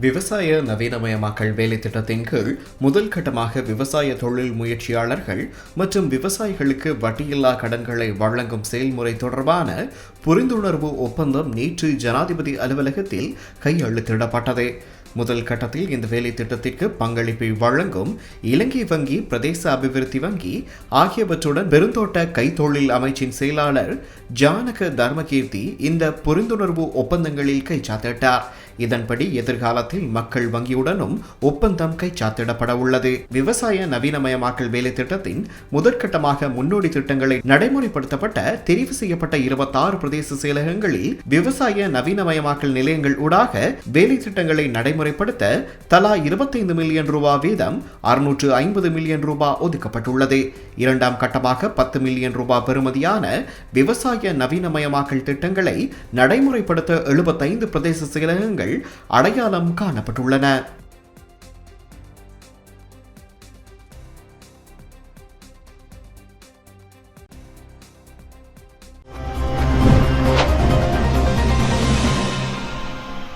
விவசாய நவீனமயமாக்கல் வேலை திட்டத்தின் கீழ் முதல் கட்டமாக விவசாய தொழில் முயற்சியாளர்கள் மற்றும் விவசாயிகளுக்கு வட்டியில்லா கடன்களை வழங்கும் செயல்முறை தொடர்பான புரிந்துணர்வு ஒப்பந்தம் நேற்று ஜனாதிபதி அலுவலகத்தில் கையெழுத்திடப்பட்டது. முதல் கட்டத்தில் இந்த வேலை திட்டத்திற்கு பங்களிப்பை வழங்கும் இலங்கை வங்கி பிரதேச அபிவிருத்தி வங்கி ஆகியவற்றுடன் பெருந்தோட்ட கைத்தொழில் அமைச்சின் செயலாளர் ஜானக தர்மகீர்த்தி இந்த புரிந்துணர்வு ஒப்பந்தங்களில் கைச்சாத்திட்டார். இதன்படி எதிர்காலத்தில் மக்கள் வங்கியுடனும் ஒப்பந்தம் கைச்சாத்திடப்பட உள்ளது விவசாய நவீனமயமாக்கல் வேலை திட்டத்தின் முதற்கட்டமாக முன்னோடி திட்டங்களை நடைமுறைப்படுத்தப்பட்ட தெரிவு செய்யப்பட்ட இருபத்தாறு பிரதேச செயலகங்களில் விவசாய நவீனமயமாக்கல் நிலையங்கள் ஊடாக வேலை திட்டங்களை நடைமுறைப்படுத்த தலா இருபத்தைந்து மில்லியன் ரூபாய் வீதம் அறுநூற்று ஐம்பது மில்லியன் ரூபாய் ஒதுக்கப்பட்டுள்ளது. இரண்டாம் கட்டமாக பத்து மில்லியன் ரூபாய் பெறுமதியான விவசாய நவீனமயமாக்கல் திட்டங்களை நடைமுறைப்படுத்த எழுபத்தைந்து பிரதேச செயலகங்கள் அடையாளம் காணப்பட்டுள்ளன.